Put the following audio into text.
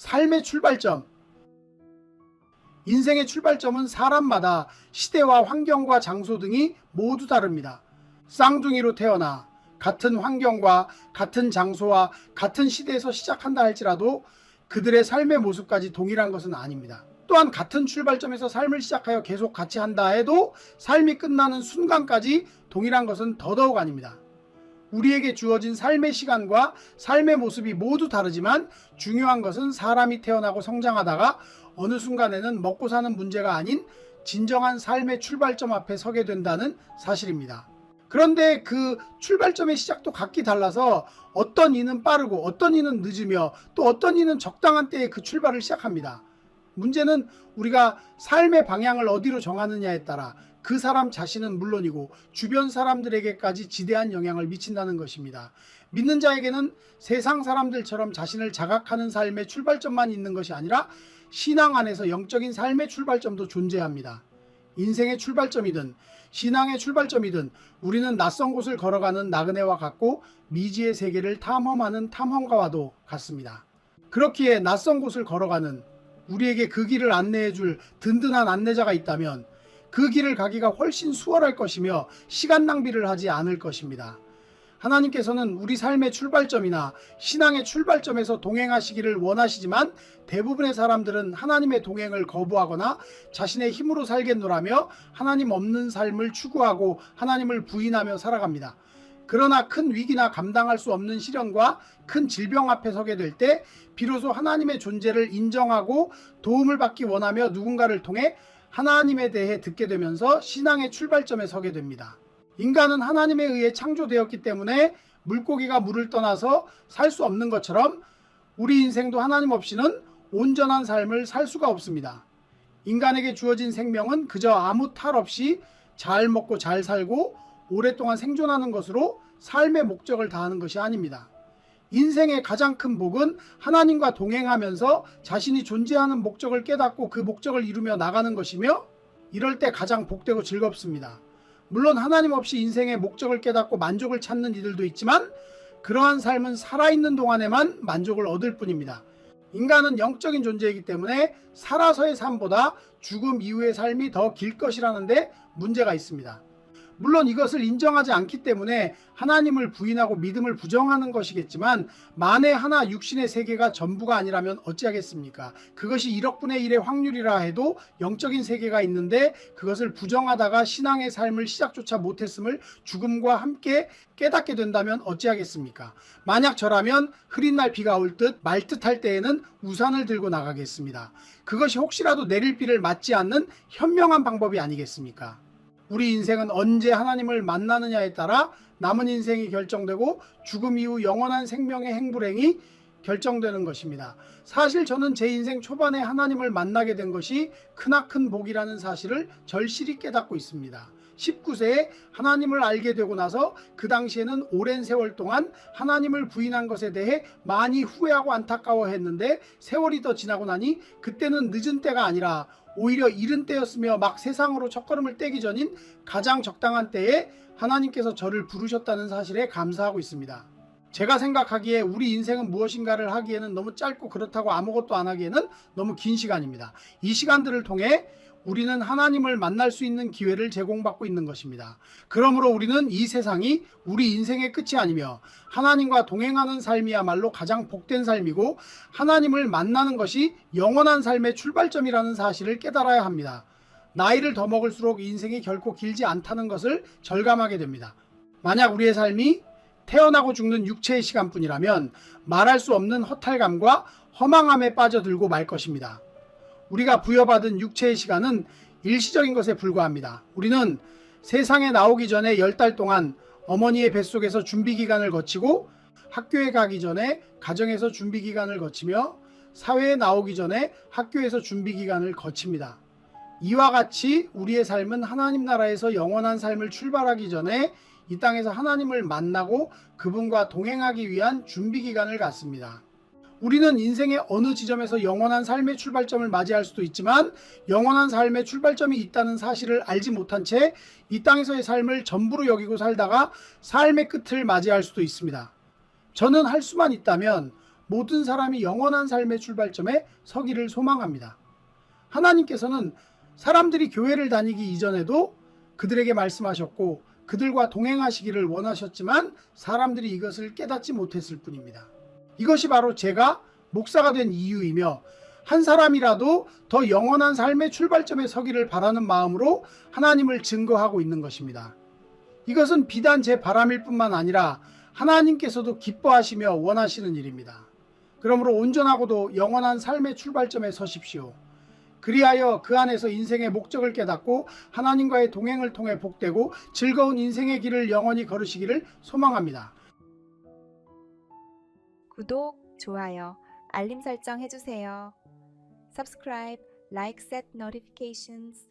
삶의 출발점. 인생의 출발점은 사람마다 시대와 환경과 장소 등이 모두 다릅니다. 쌍둥이로 태어나 같은 환경과 같은 장소와 같은 시대에서 시작한다 할지라도 그들의 삶의 모습까지 동일한 것은 아닙니다. 또한 같은 출발점에서 삶을 시작하여 계속 같이 한다 해도 삶이 끝나는 순간까지 동일한 것은 더더욱 아닙니다. 우리에게 주어진 삶의 시간과 삶의 모습이 모두 다르지만 중요한 것은 사람이 태어나고 성장하다가 어느 순간에는 먹고 사는 문제가 아닌 진정한 삶의 출발점 앞에 서게 된다는 사실입니다. 그런데 그 출발점의 시작도 각기 달라서 어떤 이는 빠르고 어떤 이는 늦으며 또 어떤 이는 적당한 때에 그 출발을 시작합니다. 문제는 우리가 삶의 방향을 어디로 정하느냐에 따라 그 사람 자신은 물론이고 주변 사람들에게까지 지대한 영향을 미친다는 것입니다. 믿는 자에게는 세상 사람들처럼 자신을 자각하는 삶의 출발점만 있는 것이 아니라 신앙 안에서 영적인 삶의 출발점도 존재합니다. 인생의 출발점이든 신앙의 출발점이든 우리는 낯선 곳을 걸어가는 나그네와 같고 미지의 세계를 탐험하는 탐험가와도 같습니다. 그렇기에 낯선 곳을 걸어가는 우리에게 그 길을 안내해 줄 든든한 안내자가 있다면 그 길을 가기가 훨씬 수월할 것이며 시간 낭비를 하지 않을 것입니다. 하나님께서는 우리 삶의 출발점이나 신앙의 출발점에서 동행하시기를 원하시지만 대부분의 사람들은 하나님의 동행을 거부하거나 자신의 힘으로 살겠노라며 하나님 없는 삶을 추구하고 하나님을 부인하며 살아갑니다. 그러나 큰 위기나 감당할 수 없는 시련과 큰 질병 앞에 서게 될 때 비로소 하나님의 존재를 인정하고 도움을 받기 원하며 누군가를 통해 하나님에 대해 듣게 되면서 신앙의 출발점에 서게 됩니다. 인간은 하나님에 의해 창조되었기 때문에 물고기가 물을 떠나서 살 수 없는 것처럼 우리 인생도 하나님 없이는 온전한 삶을 살 수가 없습니다. 인간에게 주어진 생명은 그저 아무 탈 없이 잘 먹고 잘 살고 오랫동안 생존하는 것으로 삶의 목적을 다하는 것이 아닙니다. 인생의 가장 큰 복은 하나님과 동행하면서 자신이 존재하는 목적을 깨닫고 그 목적을 이루며 나가는 것이며 이럴 때 가장 복되고 즐겁습니다. 물론 하나님 없이 인생의 목적을 깨닫고 만족을 찾는 이들도 있지만 그러한 삶은 살아있는 동안에만 만족을 얻을 뿐입니다. 인간은 영적인 존재이기 때문에 살아서의 삶보다 죽음 이후의 삶이 더 길 것이라는데 문제가 있습니다. 물론 이것을 인정하지 않기 때문에 하나님을 부인하고 믿음을 부정하는 것이겠지만 만에 하나 육신의 세계가 전부가 아니라면 어찌하겠습니까? 그것이 1억분의 1의 확률이라 해도 영적인 세계가 있는데 그것을 부정하다가 신앙의 삶을 시작조차 못했음을 죽음과 함께 깨닫게 된다면 어찌하겠습니까? 만약 저라면 흐린 날 비가 올 듯 말 듯할 때에는 우산을 들고 나가겠습니다. 그것이 혹시라도 내릴 비를 맞지 않는 현명한 방법이 아니겠습니까? 우리 인생은 언제 하나님을 만나느냐에 따라 남은 인생이 결정되고 죽음 이후 영원한 생명의 행불행이 결정되는 것입니다. 사실 저는 제 인생 초반에 하나님을 만나게 된 것이 크나큰 복이라는 사실을 절실히 깨닫고 있습니다. 19세에 하나님을 알게 되고 나서 그 당시에는 오랜 세월 동안 하나님을 부인한 것에 대해 많이 후회하고 안타까워했는데 세월이 더 지나고 나니 그때는 늦은 때가 아니라 오히려 이른 때였으며 막 세상으로 첫걸음을 떼기 전인 가장 적당한 때에 하나님께서 저를 부르셨다는 사실에 감사하고 있습니다. 제가 생각하기에 우리 인생은 무엇인가를 하기에는 너무 짧고 그렇다고 아무것도 안 하기에는 너무 긴 시간입니다. 이 시간들을 통해 우리는 하나님을 만날 수 있는 기회를 제공받고 있는 것입니다. 그러므로 우리는 이 세상이 우리 인생의 끝이 아니며 하나님과 동행하는 삶이야말로 가장 복된 삶이고 하나님을 만나는 것이 영원한 삶의 출발점이라는 사실을 깨달아야 합니다. 나이를 더 먹을수록 인생이 결코 길지 않다는 것을 절감하게 됩니다. 만약 우리의 삶이 태어나고 죽는 육체의 시간뿐이라면 말할 수 없는 허탈감과 허망함에 빠져들고 말 것입니다. 우리가 부여받은 육체의 시간은 일시적인 것에 불과합니다. 우리는 세상에 나오기 전에 열달 동안 어머니의 뱃속에서 준비 기간을 거치고 학교에 가기 전에 가정에서 준비 기간을 거치며 사회에 나오기 전에 학교에서 준비 기간을 거칩니다. 이와 같이 우리의 삶은 하나님 나라에서 영원한 삶을 출발하기 전에 이 땅에서 하나님을 만나고 그분과 동행하기 위한 준비 기간을 갖습니다. 우리는 인생의 어느 지점에서 영원한 삶의 출발점을 맞이할 수도 있지만 영원한 삶의 출발점이 있다는 사실을 알지 못한 채 이 땅에서의 삶을 전부로 여기고 살다가 삶의 끝을 맞이할 수도 있습니다. 저는 할 수만 있다면 모든 사람이 영원한 삶의 출발점에 서기를 소망합니다. 하나님께서는 사람들이 교회를 다니기 이전에도 그들에게 말씀하셨고 그들과 동행하시기를 원하셨지만 사람들이 이것을 깨닫지 못했을 뿐입니다. 이것이 바로 제가 목사가 된 이유이며 한 사람이라도 더 영원한 삶의 출발점에 서기를 바라는 마음으로 하나님을 증거하고 있는 것입니다. 이것은 비단 제 바람일 뿐만 아니라 하나님께서도 기뻐하시며 원하시는 일입니다. 그러므로 온전하고도 영원한 삶의 출발점에 서십시오. 그리하여 그 안에서 인생의 목적을 깨닫고 하나님과의 동행을 통해 복되고 즐거운 인생의 길을 영원히 걸으시기를 소망합니다. 구독, 좋아요, 알림 설정 해주세요. Subscribe, like, set notifications.